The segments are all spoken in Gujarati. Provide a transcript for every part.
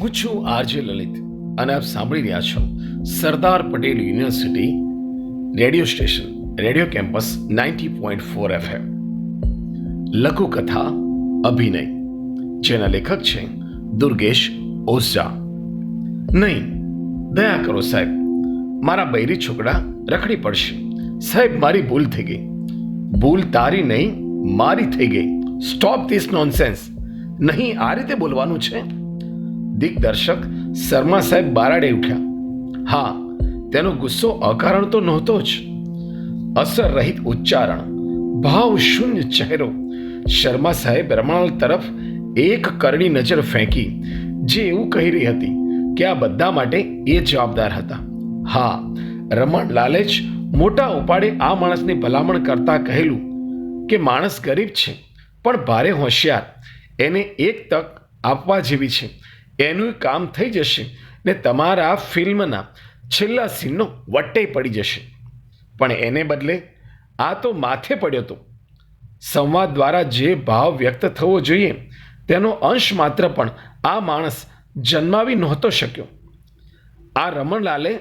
હું છું આરજે લલિત, અને આપ સાંભળી રહ્યા છો Sardar Patel university radio station, radio campus ninety point four FM. લઘુકથા, અભિનય, જેના લેખક છે દુર્ગેશ ઓઝા. નહીં, દયા કરો સાહેબ, મારા બૈરી છોકરા રખડી પડશે. સાહેબ, મારી ભૂલ થઈ ગઈ. ભૂલ તારી નહીં, મારી થઈ ગઈ. સ્ટોપ ધીસ નોનસેન્સ નહીં, આ રીતે બોલવાનું છે? દિગ્દર્શક શર્મા સાહેબ બારાડે ઉઠ્યા. હા, તેનો ગુસ્સો અકારણ તો નહોતો જ. અસર રહિત ઉચ્ચારણ ભાવ શૂન્ય ચહેરો. શર્મા સાહેબ રમણાલ તરફ એક કરડી નજર ફેંકી, જે એવું કહી રહી હતી કે આ બધા માટે એ જવાબદાર હતા. હા રમણલાલે જ મોટા ઉપાડે આ માણસની ભલામણ કરતા કહેલું કે માણસ ગરીબ છે, પણ ભારે હોશિયાર. એને એક તક આપવા જેવી છે. એનું કામ થઈ જશે ને તમારા ફિલ્મના છેલ્લા સીનનો વટ્ટે પડી જશે. પણ એને બદલે આ તો માથે પડ્યો હતો સંવાદ દ્વારા જે ભાવ વ્યક્ત થવો જોઈએ, તેનો અંશ માત્ર પણ આ માણસ જન્માવી નહોતો શક્યો. આ રમણલાલે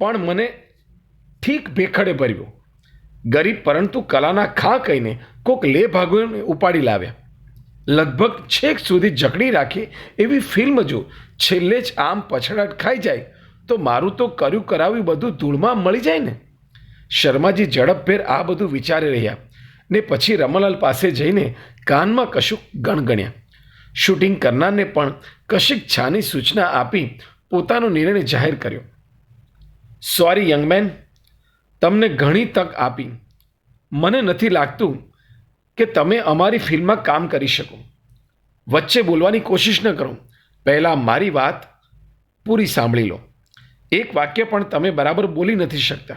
પણ મને ઠીક ભેખડે ભર્યો. ગરીબ પરંતુ કલાના ખા કહીને કોક લે ભાગોને ઉપાડી લાવ્યા. લગભગ છેક સુધી જકડી રાખી એવી ફિલ્મ જો છેલ્લે જ આમ પછડાટ ખાઈ જાય, તો મારું તો કર્યું કરાવ્યું બધું ધૂળમાં મળી જાય ને? શર્માજી ઝડપભેર આ બધું વિચારી રહ્યા ને પછી રમલાલ પાસે જઈને કાનમાં કશુંક ગણગણ્યા. શૂટિંગ કરનારને પણ કશીક છાની સૂચના આપી પોતાનો નિર્ણય જાહેર કર્યો. સોરી યંગમેન, તમને ઘણી તક આપી. મને નથી લાગતું કે તમે અમારી ફિલ્મમાં કામ કરી શકો. વચ્ચે બોલવાની કોશિશ ન કરો. પહેલાં મારી વાત પૂરી સાંભળી લો. એક વાક્ય પણ તમે બરાબર બોલી નથી શકતા.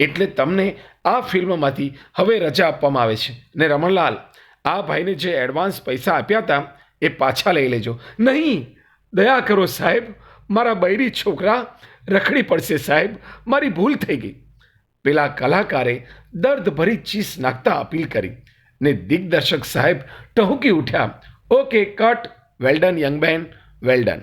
એટલે તમને આ ફિલ્મમાંથી હવે રજા આપવામાં આવે છે. ને રમણલાલ, આ ભાઈને જે એડવાન્સ પૈસા આપ્યા હતા, એ પાછા લઈ લેજો. નહીં! દયા કરો સાહેબ, મારા બૈરી છોકરા રખડી પડશે સાહેબ. મારી ભૂલ થઈ ગઈ. પેલા કલાકારે દર્દભરી ચીસ નાખતા અપીલ કરી. ને દિગ્દર્શક સાહેબ ટહુકી ઉઠ્યા. Okay cut well done young બેન વેલ ડન